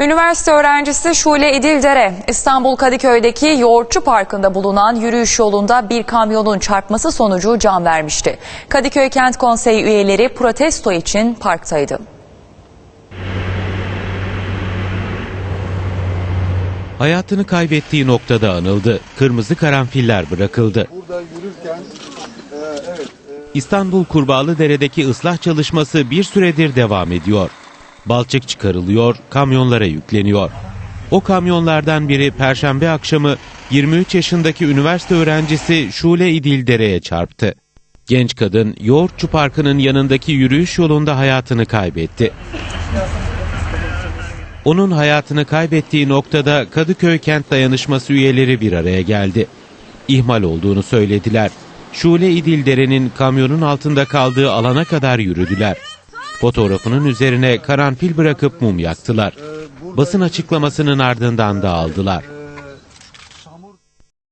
Üniversite öğrencisi Şule İdildere, İstanbul Kadıköy'deki Yoğurtçu Parkı'nda bulunan yürüyüş yolunda bir kamyonun çarpması sonucu can vermişti. Kadıköy Kent Konseyi üyeleri protesto için parktaydı. Hayatını kaybettiği noktada anıldı. Kırmızı karanfiller bırakıldı. burada yürürken e, evet e, İstanbul Kurbağalıdere'deki ıslah çalışması bir süredir devam ediyor. Balçık çıkarılıyor, kamyonlara yükleniyor. O kamyonlardan biri perşembe akşamı 23 yaşındaki üniversite öğrencisi Şule İdildere'ye çarptı. Genç kadın Yoğurtçu Parkı'nın yanındaki yürüyüş yolunda hayatını kaybetti. Onun hayatını kaybettiği noktada Kadıköy Kent Dayanışması üyeleri bir araya geldi. İhmal olduğunu söylediler. Şule İdildere'nin kamyonun altında kaldığı alana kadar yürüdüler. Fotoğrafının üzerine karanfil bırakıp mum yaktılar. Basın açıklamasının ardından dağıldılar.